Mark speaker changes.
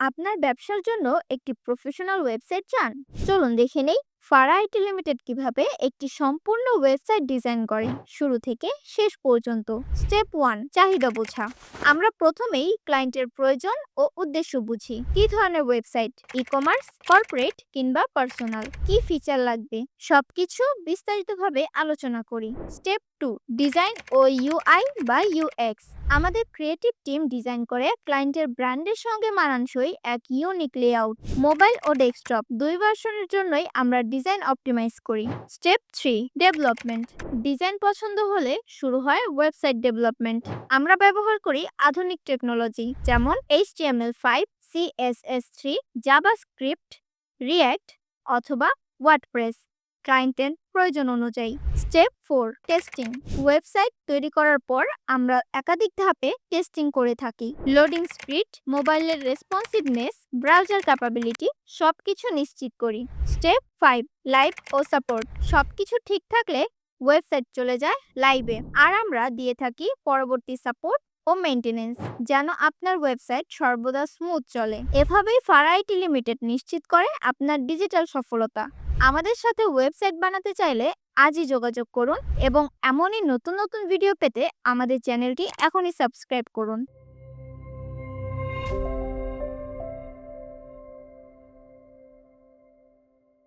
Speaker 1: আপনার ব্যবসার জন্য একটি প্রফেশনাল ওয়েবসাইট চান? চলুন দেখে নেই ফারা আইটি লিমিটেড কীভাবে একটি সম্পূর্ণ ওয়েবসাইট ডিজাইন করে। শুরু থেকে শেষ পর্যন্ত। স্টেপ ওয়ান, চাহিদা বোঝা। আমরা প্রথমেই ক্লায়েন্টের প্রয়োজন ও উদ্দেশ্য বুঝি। কি ধরনের ওয়েবসাইট? ই কমার্স কর্পোরেট কিংবা পার্সোনাল? কি ফিচার লাগবে? সবকিছু বিস্তারিতভাবে আলোচনা করি। স্টেপ টু, ডিজাইন ও ইউআই বা ইউএক্স আমাদের ক্রিয়েটিভ টিম ডিজাইন করে ক্লায়েন্টের ব্র্যান্ডের সঙ্গে মানানসই এক ইউনিক লেআউট মোবাইল ও ডেস্কটপ দুই ভার্সনের জন্যই আমরা ডিজাইন অপটিমাইজ করি। স্টেপ থ্রি ডেভেলপমেন্ট ডিজাইন পছন্দ হলে শুরু হয় ওয়েবসাইট ডেভেলপমেন্ট আমরা ব্যবহার করি আধুনিক টেকনোলজি যেমন HTML five CSS three JavaScript React অথবা ওয়ার্ডপ্রেস ক্লায়েন্টের প্রয়োজন অনুযায়ী। স্টেপ ফোর টেস্টিং ওয়েবসাইট তৈরি করার পর আমরা একাধিক ধাপে টেস্টিং করে থাকি। লোডিং স্পিড মোবাইলের রেসপন্সিভনেস ব্রাউজার ক্যাপাবিলিটি সবকিছু নিশ্চিত করি। স্টেপ ফাইভ লাইভ ও সাপোর্ট সবকিছু ঠিক থাকলে ওয়েবসাইট চলে যায় লাইভে আর আমরা দিয়ে থাকি পরবর্তী সাপোর্ট ও মেনটেনেন্স যেন আপনার ওয়েবসাইট সর্বদা স্মুথ চলে। এভাবেই ফারাইটি লিমিটেড নিশ্চিত করে আপনার ডিজিটাল সফলতা। আমাদের সাথে ওয়েবসাইট বানাতে চাইলে আজই যোগাযোগ করুন এবং এমনই নতুন নতুন ভিডিও পেতে আমাদের চ্যানেলটি এখনই সাবস্ক্রাইব করুন।